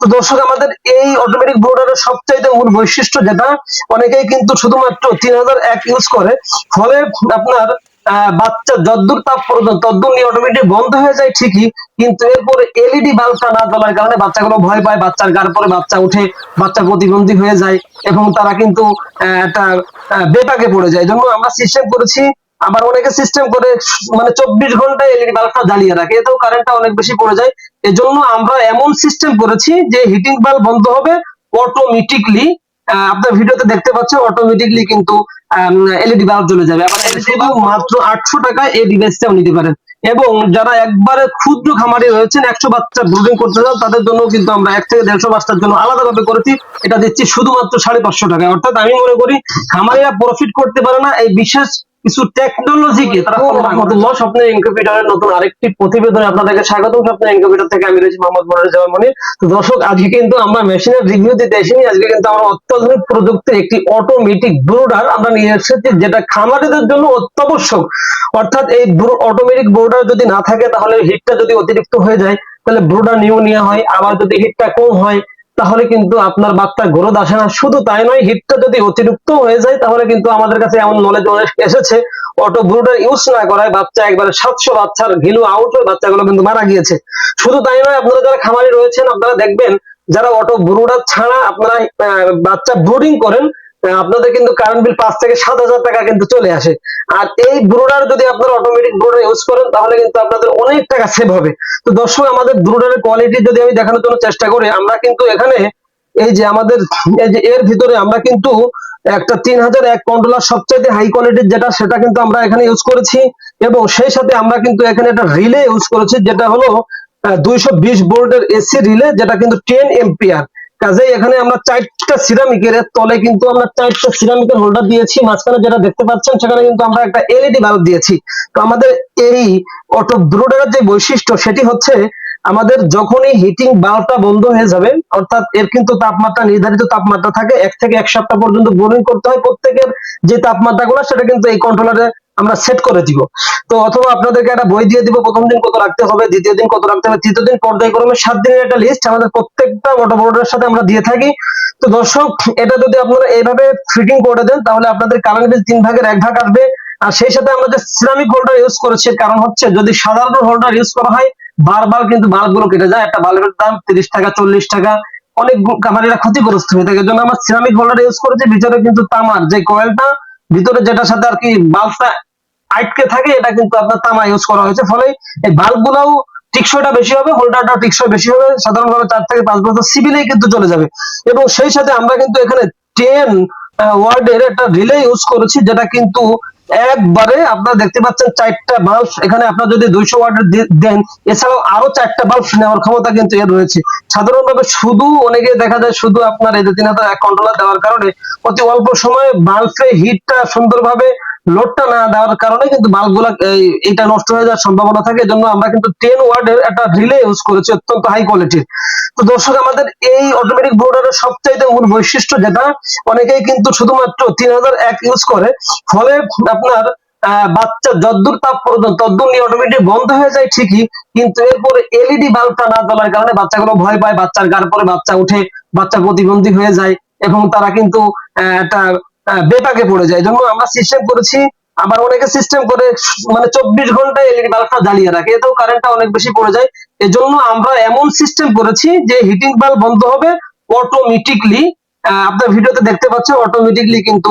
তো দর্শক, আমাদের এই অটোমেটিক ব্রোডারের সবচাইতে মূল বৈশিষ্ট্য যেটা, অনেকেই কিন্তু শুধুমাত্র তিন হাজার এক ইউজ করে, ফলে আপনার বাচ্চা যদ্দূর তাপ পর্যন্ত, তদ্দূর নিয়ে অটোমেটিক বন্ধ হয়ে যায় ঠিকই, কিন্তু এরপরে এলইডি বাল্বটা না জ্বলার কারণে বাচ্চাগুলো ভয় পায়, বাচ্চার গার পরে বাচ্চা উঠে, বাচ্চা প্রতিবন্ধী হয়ে যায় এবং তারা কিন্তু একটা বেপাকে পড়ে যায়। জন্য আমরা সিস্টেম করেছি আবার অনেকে সিস্টেম করে মানে চব্বিশ ঘন্টায় এলইডি বাল্বটা জ্বালিয়ে রাখে, এতেও কারেন্টটা অনেক বেশি পড়ে যায়। এজন্য আমরা এমন সিস্টেম করেছি যে হিটিং বাল্ব বন্ধ হবে অটোমেটিকলি আপনার ভিডিওতে দেখতে পাচ্ছেন অটোমেটিকলি কিন্তু এলইডি বাল্ব জ্বলে যাবে। আবার এলইডি বাল্ব মাত্র আটশো টাকায় এই ডিভাইসটাও নিতে পারেন। এবং যারা একবারে ক্ষুদ্র খামারি রয়েছেন, একশো বাচ্চা ব্রুডিং করতে চান, তাদের জন্য কিন্তু আমরা এক থেকে দেড়শো বাচ্চার জন্য আলাদাভাবে করেছি। এটা দিচ্ছি শুধুমাত্র সাড়ে পাঁচশো টাকায়। অর্থাৎ আমি মনে করি, খামারিরা প্রফিট করতে পারে না, এই বিশেষ কিছু টেকনোলজিকে তারা রহমতুল্লাহ স্বপ্নের ইনকিউবেটরের নতুন আরেকটি প্রতিবেদনে আপনাদেরকে স্বাগতম। স্বপ্নের ইনকিউবেটর থেকে আমি রয়েছি মোহাম্মদ মনির জামান মনির। তো দর্শক আজকে কিন্তু আমরা মেশিনের রিভিউ দিতে এসেছি। আজকে কিন্তু আমরা অত্যাধুনিক প্রযুক্তির একটি অটোমেটিক ব্রোডার আমরা নিয়ে এসেছি যেটা খামারিদের জন্য অত্যাবশ্যক। অর্থাৎ এই অটোমেটিক ব্রোডার যদি না থাকে তাহলে হিটটা যদি অতিরিক্ত হয়ে যায় তাহলে ব্রোডার নিউমোনিয়া হয় আবার যদি হিটটা কম হয় তাহলে কিন্তু আপনার বাচ্চা গ্রোথ আসে না, শুধু তাই নয়, হিটটা যদি অতিরিক্ত হয়ে যায়, তাহলে কিন্তু আমাদের কাছে এমন নলেজ এসেছে। অটো ব্রুডার ইউজ না করায় বাচ্চা একবারে সাতশো বাচ্চার ঘিলু আউট হয়ে বাচ্চাগুলো কিন্তু মারা গিয়েছে। শুধু তাই নয়, আপনারা যারা খামারি রয়েছেন, আপনারা দেখবেন, যারা অটো ব্রুডার ছাড়া আপনারা বাচ্চা ব্রুডিং করেন আপনাদের কিন্তু কারেন্ট বিল পাঁচ থেকে সাত হাজার টাকা কিন্তু চলে আসে। আর এই ব্রুডার যদি আপনারা অটোমেটিক ব্রুডার ইউজ করেন, তাহলে কিন্তু আপনাদের অনেক টাকা সেভ হবে। তো দর্শক, আমাদের ব্রুডারের কোয়ালিটি যদি আমি দেখানোর জন্য চেষ্টা করি, আমরা কিন্তু এখানে এই যে আমাদের, এই যে এর ভিতরে আমরা কিন্তু একটা তিন হাজার এক কন্ট্রোলার সবচাইতে হাই কোয়ালিটির যেটা, সেটা কিন্তু আমরা এখানে ইউজ করেছি। এবং সেই সাথে আমরা কিন্তু এখানে একটা রিলে ইউজ করেছি, যেটা হলো দুইশো বিশ ভোল্টের এসি রিলে যেটা কিন্তু টেন এম্পিয়ার কাজেই এখানে আমরা চারটা সিরামিকের তলে কিন্তু আমরা চারটা সিরামিকের হোল্ডার দিয়েছি। মাঝখানে যেটা দেখতে পাচ্ছেন, সেখানে কিন্তু আমরা একটা এলইডি বাল্ব দিয়েছি। তো আমাদের এই অটো ব্রুডারের যে বৈশিষ্ট্য, সেটি হচ্ছে আমাদের যখনই হিটিং বাল্বটা বন্ধ হয়ে যাবে, অর্থাৎ এর কিন্তু তাপমাত্রা, নির্ধারিত তাপমাত্রা থাকে, এক থেকে এক সপ্তাহ পর্যন্ত বোরিং করতে হয়। প্রত্যেকের যে তাপমাত্রা তাপমাত্রাগুলো, সেটা কিন্তু এই কন্ট্রোলারে আমরা সেট করে দিব। তো অথবা আপনাদেরকে একটা বই দিয়ে দিব, প্রথম দিন কত রাখতে হবে, দ্বিতীয় দিন কত রাখতে হবে, তৃতীয় দিন পর্যায়ক্রমে সাত দিনের একটা লিস্ট আমাদের প্রত্যেকটা মোটরবোর্ডের সাথে আমরা দিয়ে থাকি। তো দর্শক, এটা যদি আপনারা এইভাবে ফিটিং করে দেন, তাহলে আপনাদের কারেন্ট বিল তিন ভাগের এক ভাগ আসবে। আর সেই সাথে আমরা যে সিরামিক হোল্ডার ইউজ করেছি কারণ হচ্ছে যদি সাধারণ হোল্ডার ইউজ করা হয়, বারবার কিন্তু বাল্বগুলো কেটে যায়। একটা বাল্বের দাম তিরিশ টাকা, চল্লিশ টাকা। অনেক খামারিরা ক্ষতিগ্রস্ত হয়ে থাকে। জন্য আমরা সিরামিক হোল্ডার ইউজ করেছি, ভিতরে কিন্তু তামার যে কয়েলটা ভিতরে যেটার সাথে আর কি বাল্বটা আটকে থাকে, এটা কিন্তু আপনার তামা ইউজ করা হয়েছে। ফলে এই বাল্ব গুলাও টিকসইটা বেশি হবে হোল্ডারটা টিকসই বেশি হবে, সাধারণভাবে চার থেকে পাঁচ বছর সিভিলেই কিন্তু চলে যাবে। এবং সেই সাথে আমরা কিন্তু এখানে টেন ওয়ার্ডের একটা রিলে ইউজ করেছি, যেটা কিন্তু একবারে আপনারা দেখতে পাচ্ছেন চারটা বাল্ব এখানে আপনার যদি দুইশো ওয়ার্ডের দেন, এছাড়াও আরও চারটা বাল্ব নেওয়ার ক্ষমতা কিন্তু এর রয়েছে। সাধারণভাবে শুধু অনেকে দেখা যায় শুধু আপনার এই তিন হাজার এক কন্ট্রোলার দেওয়ার কারণে অতি অল্প সময়ে বাল্বে হিটটা সুন্দরভাবে লোডটা না দেওয়ার কারণে কিন্তু বাল্বগুলা এইটা নষ্ট হয়ে যাওয়ার সম্ভাবনা থাকে। এজন্য আমরা কিন্তু টেন ওয়ার্ডের একটা রিলে ইউজ করেছি, অত্যন্ত হাই কোয়ালিটির তো দর্শক, আমাদের এই অটোমেটিক ব্রোডারের সবচাইতে মূল বৈশিষ্ট্য যেটা, অনেকেই কিন্তু শুধুমাত্র তিন হাজার এক ইউজ করে, ফলে আপনার বাচ্চা যদ্দূর তাপ তদ্দূর নিয়ে অটোমেটিক বন্ধ হয়ে যায় ঠিকই, কিন্তু এরপরে এলইডি বাল্বটা না জ্বলার কারণে বাচ্চাগুলো ভয় পায়, বাচ্চার গার পরে বাচ্চা উঠে, বাচ্চা প্রতিবন্ধী হয়ে যায়, এবং তারা কিন্তু একটা বেপাকে পড়ে যায়। যেমন আমরা সিস্টেম করেছি, আবার অনেকে সিস্টেম করে মানে চব্বিশ ঘণ্টা এলইডি বাল্বটা জ্বালিয়ে রাখে, এতেও কারেন্টটা অনেক বেশি পড়ে যায়। এজন্য আমরা এমন সিস্টেম করেছি যে হিটিং বাল্ব বন্ধ হবে অটোমেটিকলি আপনার ভিডিওতে দেখতে পাচ্ছেন অটোমেটিকলি কিন্তু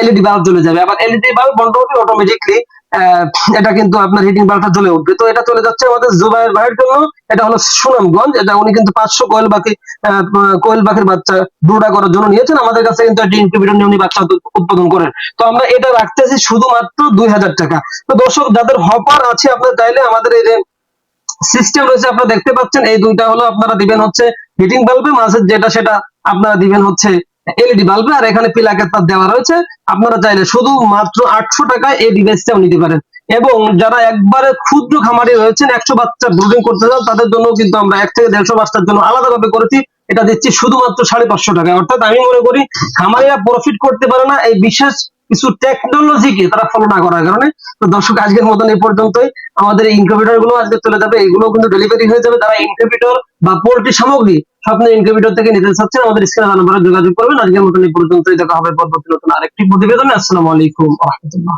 এলইডি বাল্ব জ্বলে যাবে। আবার এলইডি বাল্ব বন্ধ হবে অটোমেটিকলি এটা কিন্তু আপনার হিটিং বাল্বটা জ্বলে উঠবে। তো এটা চলে যাচ্ছে আমাদের জুবাইর ভাইয়ের জন্য। এটা হলো সুনামগঞ্জ। এটা উনি কিন্তু পাঁচশো কোয়েল আহ, কোয়েল পাখির বাচ্চা ব্রুডা করার জন্য নিয়েছেন। আমাদের কাছে কিন্তু একটা ইনকিউবেটর নিয়ে উনি বাচ্চা উৎপাদন করেন। তো আমরা এটা রাখতেছি শুধুমাত্র দুই হাজার টাকা। তো দর্শক যাদের হপার আছে আপনার চাইলে আমাদের এই যে সিস্টেম রয়েছে আপনারা দেখতে পাচ্ছেন এই দুইটা হলো আপনারা দিবেন হচ্ছে হিটিং বাল্বে মাঝে যেটা সেটা আপনারা দিবেন হচ্ছে এলইডি বাল্বে আর এখানে পিলাকের তার দেওয়া রয়েছে। আপনারা চাইলে শুধু মাত্র আটশো টাকায় এই ডিভাইসটাও নিতে পারেন। এবং যারা একবারে ক্ষুদ্র খামারি রয়েছেন, একশো বাচ্চা ব্রুডিং করতে চান, তাদের জন্য কিন্তু আমরা এক থেকে দেড়শো বাচ্চার জন্য আলাদাভাবে করেছি। এটা দিচ্ছি শুধুমাত্র সাড়ে পাঁচশো টাকা অর্থাৎ আমি মনে করি, খামারিরা প্রফিট করতে পারে না এই বিশেষ কিছু টেকনোলজিকে তারা ফলো না করার কারণে। তো দর্শক, আজকের মতন এই পর্যন্তই। আমাদের ইনকিউবেটরগুলো আজকে চলে যাবে। এগুলো কিন্তু ডেলিভারি হয়ে যাবে। তারা ইনকিউবেটর বা পোল্ট্রি সামগ্রী স্বপ্ন ইনকিউবেটর থেকে নিতে চাচ্ছেন, আমাদের স্ক্রিনে নাম্বারে যোগাযোগ করবেন। আজকের মতন এই পর্যন্তই। দেখা হবে পরবর্তী নতুন আরেকটি প্রতিবেদনে। আসসালামু আলাইকুম রহমতুল্লাহ।